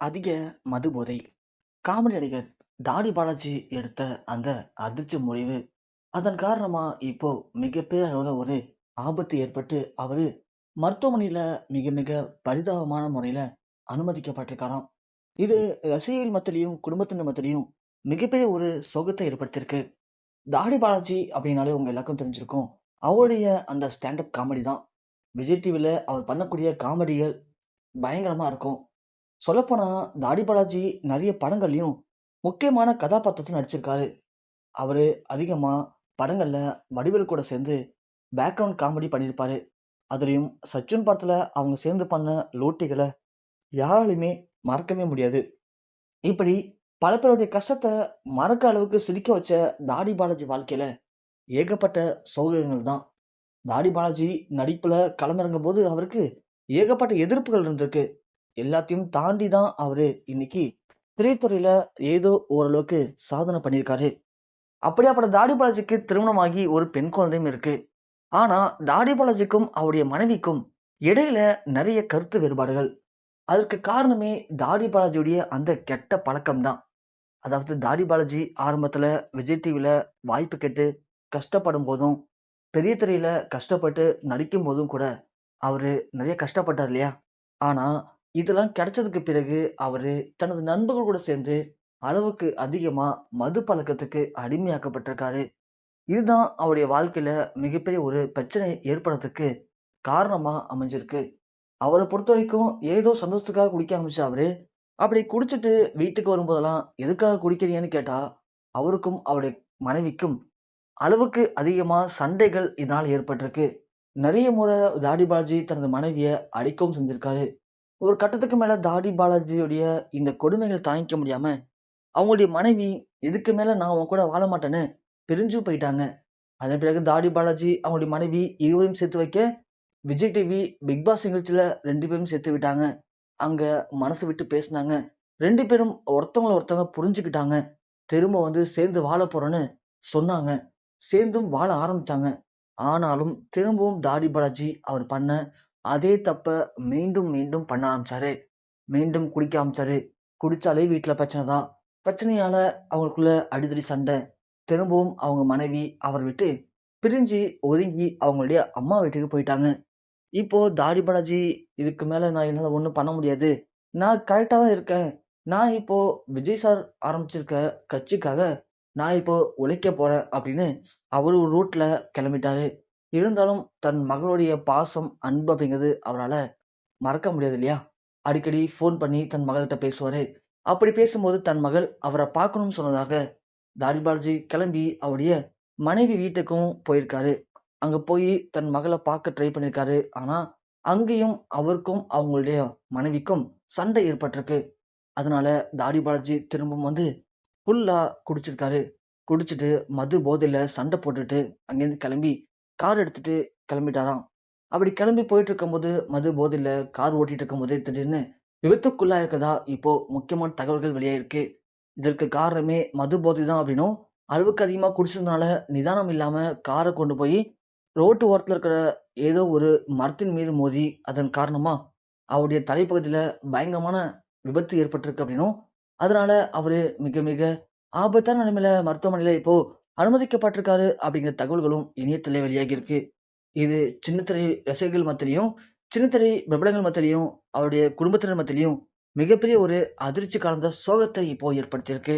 அதிக மது போதை. காமெடி நடிகர் தாடி பாலாஜி எடுத்த அந்த அதிர்ச்சி முடிவு, அதன் காரணமாக இப்போ மிகப்பெரிய அளவில் ஒரு ஆபத்து ஏற்பட்டு, அவர் மருத்துவமனையில் மிக மிக பரிதாபமான முறையில் அனுமதிக்கப்பட்டிருக்காராம். இது ரசிகர்கள் மத்திலையும் குடும்பத்தினர் மத்திலையும் மிகப்பெரிய ஒரு சோகத்த ஏற்படுத்தியிருக்கு. தாடி பாலாஜி அப்படின்னாலே உங்கள் எல்லாருக்கும் தெரிஞ்சிருக்கும். அவருடைய அந்த ஸ்டாண்ட் அப் காமெடி தான். விஜய் டிவியில் அவர் பண்ணக்கூடிய காமெடிகள் பயங்கரமாக இருக்கும். சொல்லப்போனால் தாடி பாலாஜி நிறைய படங்கள்லையும் முக்கியமான கதாபாத்திரத்தில் நடிச்சிருக்காரு. அவர் அதிகமாக படங்களில் வடிவேல் கூட சேர்ந்து பேக்ரவுண்ட் காமெடி பண்ணியிருப்பார் அதுலேயும் சச்சின் படத்தில் அவங்க சேர்ந்து பண்ண லோட்டிகளை யாராலையுமே மறக்கவே முடியாது. இப்படி பல பேருடைய கஷ்டத்தை மறக்க அளவுக்கு சிரிக்க வச்ச தாடி பாலாஜி வாழ்க்கையில் ஏகப்பட்ட சோகங்கள் தான். தாடி பாலாஜி நடிப்பில் களமிறங்கும் போது அவருக்கு ஏகப்பட்ட எதிர்ப்புகள் இருந்திருக்கு. எல்லாத்தையும் தாண்டி தான் அவரு இன்னைக்கு திரைத்துறையில ஏதோ ஓரளவுக்கு சாதனை பண்ணியிருக்காரு. அப்படியாப்பட்ட தாடி பாலாஜிக்கு திருமணமாகி ஒரு பெண் குழந்தையும் இருக்கு. ஆனா, தாடி பாலாஜிக்கும் அவருடைய மனைவிக்கும் இடையில நிறைய கருத்து வேறுபாடுகள். அதற்கு காரணமே தாடி பாலாஜியுடைய அந்த கெட்ட பழக்கம் தான். அதாவது தாடி பாலாஜி ஆரம்பத்தில் விஜய் டிவியில் வாய்ப்பு கேட்டு கஷ்டப்படும்போதும், பெரிய திரையில் கஷ்டப்பட்டு நடிக்கும் போதும் கூட அவர் நிறைய கஷ்டப்பட்டார் இல்லையா? ஆனால் இதெல்லாம் கிடைச்சதுக்கு பிறகு அவர் தனது நண்பர்கள் கூட சேர்ந்து அளவுக்கு அதிகமாக மது பழக்கத்துக்கு அடிமையாக்கப்பட்டிருக்காரு. இதுதான் அவருடைய வாழ்க்கையில் மிகப்பெரிய ஒரு பிரச்சனை ஏற்படுறதுக்கு காரணமாக அமைஞ்சிருக்கு. அவரை பொறுத்த வரைக்கும் ஏதோ சந்தோஷத்துக்காக குடிக்க ஆரம்பிச்ச அவரு, அப்படி குடிச்சிட்டு வீட்டுக்கு வரும்போதெல்லாம் எதுக்காக குடிக்கிறீங்கன்னு கேட்டால் அவருக்கும் அவருடைய மனைவிக்கும் அளவுக்கு அதிகமாக சண்டைகள் இதனால் ஏற்பட்டிருக்கு. நிறைய முறை தாடி பாலாஜி தனது மனைவியை அடிக்கவும் செஞ்சிருக்காரு. ஒரு கட்டத்துக்கு மேலே தாடி பாலாஜியுடைய இந்த கொடுமைகள் தாங்கிக்க முடியாமல் அவங்களுடைய மனைவி இதுக்கு மேலே நான் அவன் கூட வாழ மாட்டேன்னு பிரிஞ்சும் போயிட்டாங்க. அதன் பிறகு தாடி பாலாஜி அவங்களுடைய மனைவி இருவரையும் சேர்த்து வைக்க, விஜய் டிவி பிக் பாஸ் நிகழ்ச்சியில் ரெண்டு பேரும் சேர்த்து விட்டாங்க. அங்கே மனசு விட்டு பேசுனாங்க. ரெண்டு பேரும் ஒருத்தவங்கள ஒருத்தவங்க புரிஞ்சுக்கிட்டாங்க. திரும்ப வந்து சேர்ந்து வாழ போகிறோன்னு சொன்னாங்க. சேர்ந்தும் வாழ ஆரம்பிச்சாங்க. ஆனாலும் திரும்பவும் தாடி பாலாஜி அவர் பண்ண அதே தப்பை மீண்டும் மீண்டும் பண்ண ஆரம்பிச்சாரு. மீண்டும் குடிக்க ஆரம்பிச்சாரு. குடித்தாலே வீட்டில் பிரச்சனை தான். பிரச்சனையால் அவங்களுக்குள்ள அடிதடி சண்டை. திரும்பவும் அவங்க மனைவி அவர் விட்டு பிரிஞ்சு, ஒதுங்கி அவங்களுடைய அம்மா வீட்டுக்கு போயிட்டாங்க. இப்போது தாடி பாலாஜி இதுக்கு மேலே நான் என்னால் ஒன்றும் பண்ண முடியாது. நான் கரெக்டாக தான் இருக்கேன். நான் இப்போது விஜய் சார் ஆரம்பிச்சிருக்க கட்சிக்காக நான் இப்போ உழைக்கப் போகிறேன் அப்படின்னு அவர் ஒரு ரூட்டில் கிளம்பிட்டாரு. இருந்தாலும் தன் மகளுடைய பாசம், அன்பு அப்படிங்கிறது அவரால் மறக்க முடியாது இல்லையா? அடிக்கடி ஃபோன் பண்ணி தன் மகள்கிட்ட பேசுவார் அப்படி பேசும்போது தன் மகள் அவரை பார்க்கணும்னு சொன்னதாக தாடி பாலாஜி கிளம்பி அவருடைய மனைவி வீட்டுக்கும் போயிருக்காரு. அங்கே போய் தன் மகளை பார்க்க ட்ரை பண்ணியிருக்காரு. ஆனால் அங்கேயும் அவருக்கும் அவங்களுடைய மனைவிக்கும் சண்டை ஏற்பட்டிருக்கு. அதனால தாடி பாலாஜி திரும்பவும் வந்து ஃபுல்லாக குடிச்சிருக்காரு. குடிச்சிட்டு மது போதையில் சண்டை போட்டுட்டு அங்கேருந்து கிளம்பி கார் எடுத்துட்டு கிளம்பிட்டாராம். அப்படி கிளம்பி போயிட்டு இருக்கும்போது மது போதையில் கார் ஓட்டிட்டு இருக்கும்போது திடீர்னு விபத்துக்குள்ளாயிருக்கிறதா இப்போ முக்கியமான தகவல்கள் வெளியாயிருக்கு. இதற்கு காரணமே மது போதை தான் அப்படின்னும், அளவுக்கு அதிகமாக குடிச்சதுனால நிதானம் இல்லாமல் காரை கொண்டு போய் ரோட்டு ஓரத்தில் இருக்கிற ஏதோ ஒரு மரத்தின் மீது மோதி, அதன் காரணமாக அவருடைய தலைப்பகுதியில் பயங்கரமான விபத்து ஏற்பட்டிருக்கு அப்படின்னும், அதனால அவர் மிக மிக ஆபத்தான நிலைமையில மருத்துவமனையில் இப்போ அனுமதிக்கப்பட்டிருக்காரு அப்படிங்கிற தகவல்களும் இணையத்தில வெளியாகியிருக்கு. இது சின்னத்திரை ரசிகர்கள் மத்திலையும் சின்னத்திரை பிரபலங்கள் மத்திலையும் அவருடைய குடும்பத்தினர் மத்திலையும் மிகப்பெரிய ஒரு அதிர்ச்சி கலந்த சோகத்தை இப்போ ஏற்படுத்தியிருக்கு.